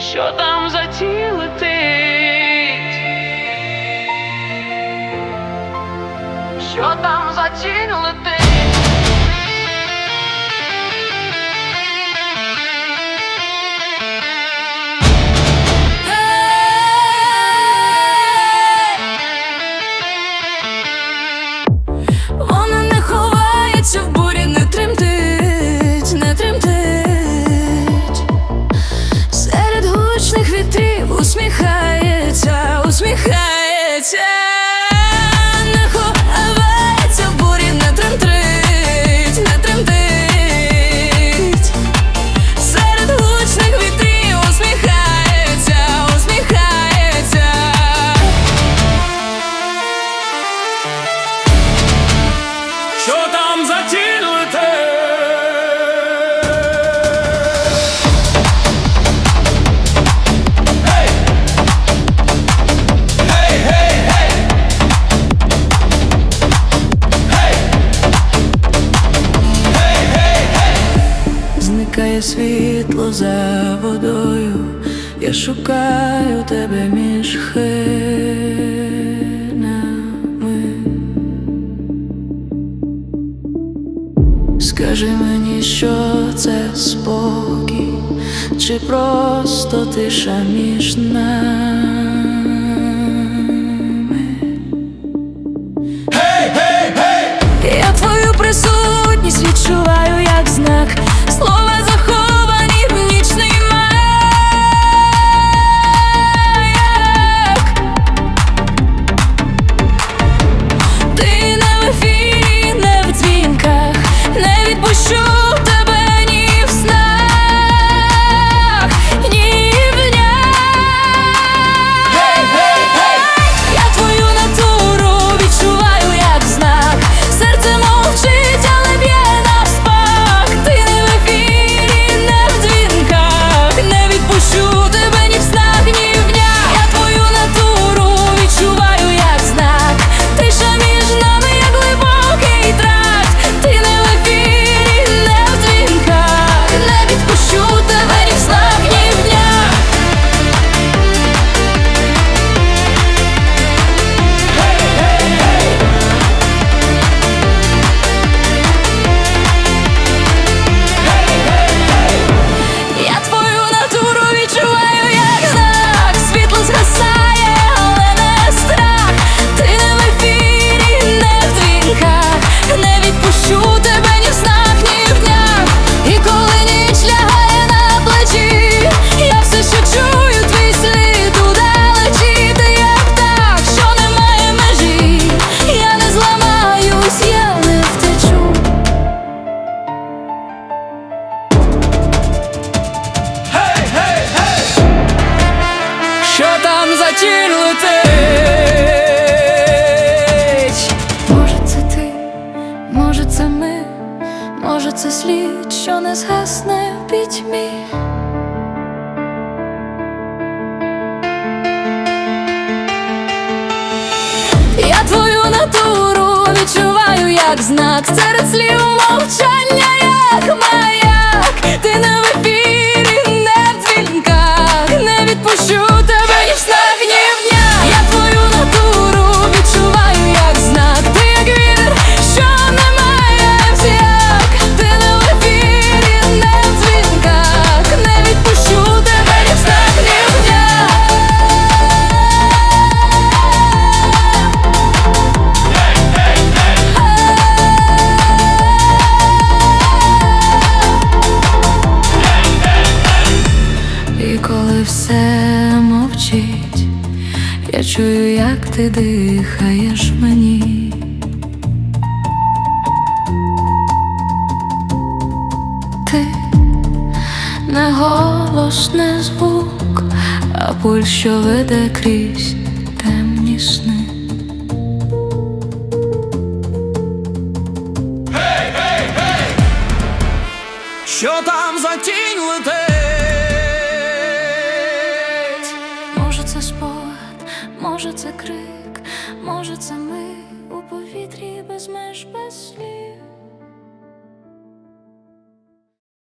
що там за ті летить, що там за тінь летить. Сяє світло за водою, я шукаю тебе між хинами. Скажи мені, що це спокій, чи просто тиша між нами. летить. Може, це ти, може, це ми, може, це слід, що не згасне пітьмі. Я твою натуру відчуваю, як знак серед слів мовчання. як ти дихаєш мені. Ти не голос, не звук, а пуль, що веде крізь темні сни. Що там за тінь летить? крик, може, це ми у повітрі без меж без слів.